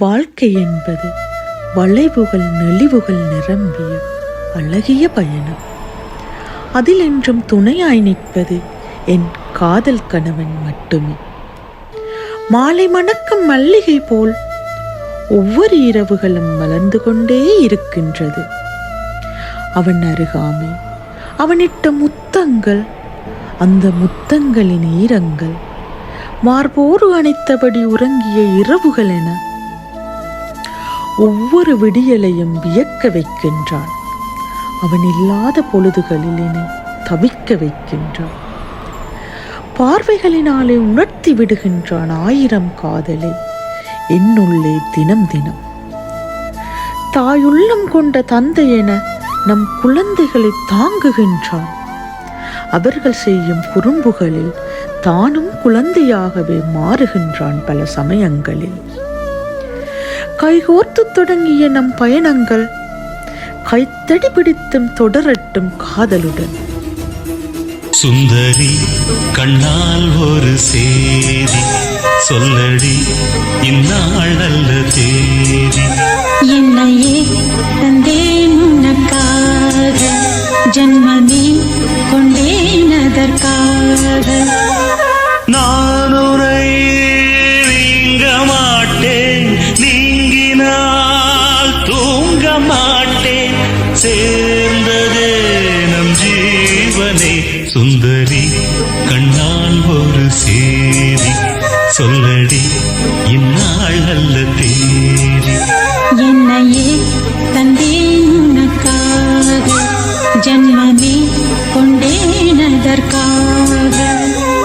வாழ்க்கை என்பது வளைவுகள் நெளிவுகள் நிரம்பிய அழகிய பயணம். அதில் என்றும் துணையாய் நிற்பது என் காதல் கணவன் மட்டுமே. மாலை மணக்கும் மல்லிகை போல் ஒவ்வொரு இரவுகளும் மலர்ந்து கொண்டே இருக்கின்றது. அவன் அருகாமை அவனிட்ட முத்தங்கள் அந்த முத்தங்களின் ஈரங்கள் மார்போடு அணைத்தபடி உறங்கிய இரவுகள் என ஒவ்வொரு விடியலையும் வியக்க வைக்கின்றான். அவன் இல்லாத பொழுதுகளில் என்னை தவிக்க வைக்கின்றான். பார்வைகளினாலே உணர்த்தி விடுகின்றான் ஆயிரம் காதலை என்னுள்ளே தினம் தினம். தாயுள்ளம் கொண்ட தந்தை என நம் குழந்தைகளை தாங்குகின்றான். அவர்கள் செய்யும் குறும்புகளில் தானும் குழந்தையாகவே மாறுகின்றான் பல சமயங்களில். கைகோர்த்து தொடங்கிய நம் பயணங்கள் கைத்தடி பிடித்தும் தொடரட்டும் காதலுடன். சுந்தரி கண்ணால் ஒரு சேதி சொல்லடி இந்நாள் தேதி. என்னையே தந்தேன் உனக்காக ஜன்மமே கொண்டேன் அதற்காக. நான் சுந்தரி கண்ணால் ஒரு சேரி சொல்லடி இந்நாள் அல்ல தேரி என்னை